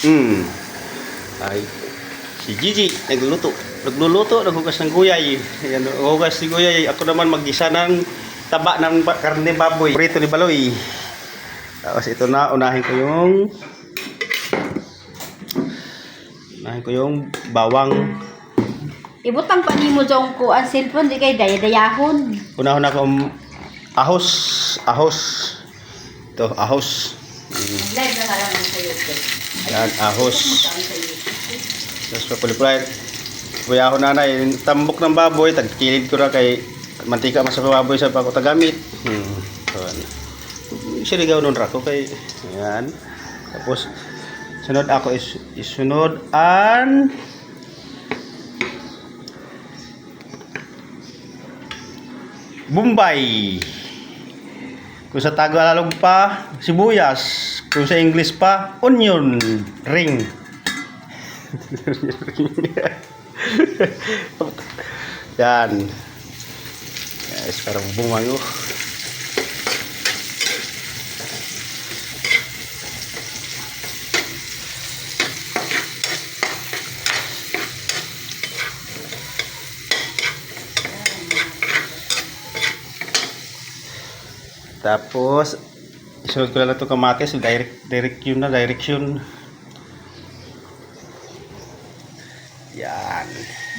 Hmm. Ay, si Gigi, nagluluto. Nagluluto, naghugas ng guyay. Yan, naghugas ni guyay. Ako naman maggisa ng taba ng karne baboy. Prito ni Baloy. Tapos ito na, unahin ko yung unahin ko yung bawang. Ibutang pa nimo jong ko ang cellphone di kay daya-dayahon. Unahon ako ahos, ahos. Ito, ahos. Live na lang sa YouTube. Yan, ahos. Tapos papulipulay. Kuya ako nanay, tambok ng baboy, tagkilid ko na kay mantika mas sa baboy sa pako tagamit. Hmm. So, ano. Siligaw nun ra ko kay yan. Tapos sunod ako is isunod an Bombay. Kung sa Tagalog pa, sibuyas. Kung sa English pa, onion ring. Yan. Guys, parang bumango. Tapos, isunod ko lang ito kamatis. Direct, direct yun na, direction. Yan.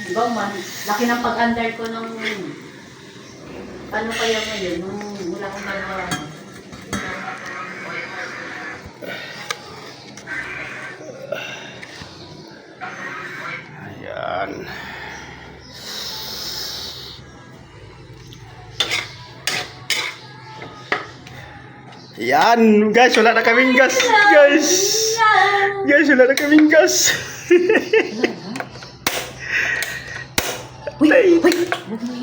Di ba man, laki ng pag-under ko nung paano kaya ngayon nung wala akong gagawa. Yan, guys, wala na kaming gas, guys. Guys, wala na kaming gas. Uy, Ay. uy,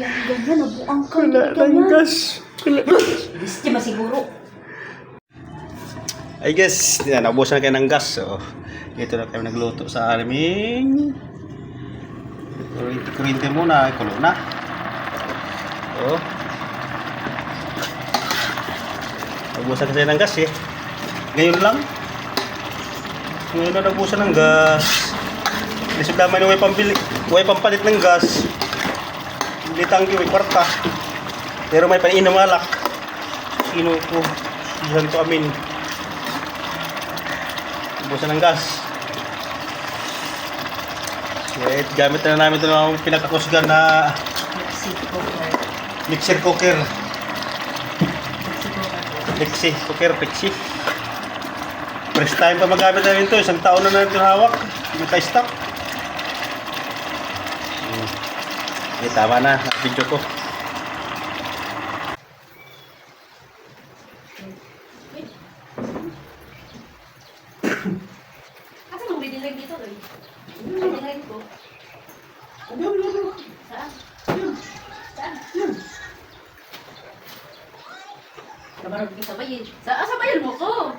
yan ganyan, nabuang ka. Wala man. gas. Wala. Gusto masiguro. I guess, yan, naubusan na kayo ng gas. So, ito na kayo nagluto sa aming kurinti muna, kulo na. Oh. Naubusan kasi ng gas eh. Ngayon lang. Ngayon na naubusan ng gas. Kasi naman yung may pambili, may pampalit ng gas. Hindi tanggi, may kwarta. Pero may paninom alak. Sino ko? Diyan to amin. Ubusan ng gas. Wait, gamit na namin ito ng pinakakusgan na Mexico cooker. mixer cooker. Pixie, cooker, cooker. pixie. First time pa magamit namin ito. Isang taon na natin ito hawak. Hindi tayo stock. Hmm. Eh, tama na. Video ko. Asa mo binilag dito, Loy? Binilag ko. Saan? Saan? Kabarog kita ba? Sa, ah, sabayan mo ko.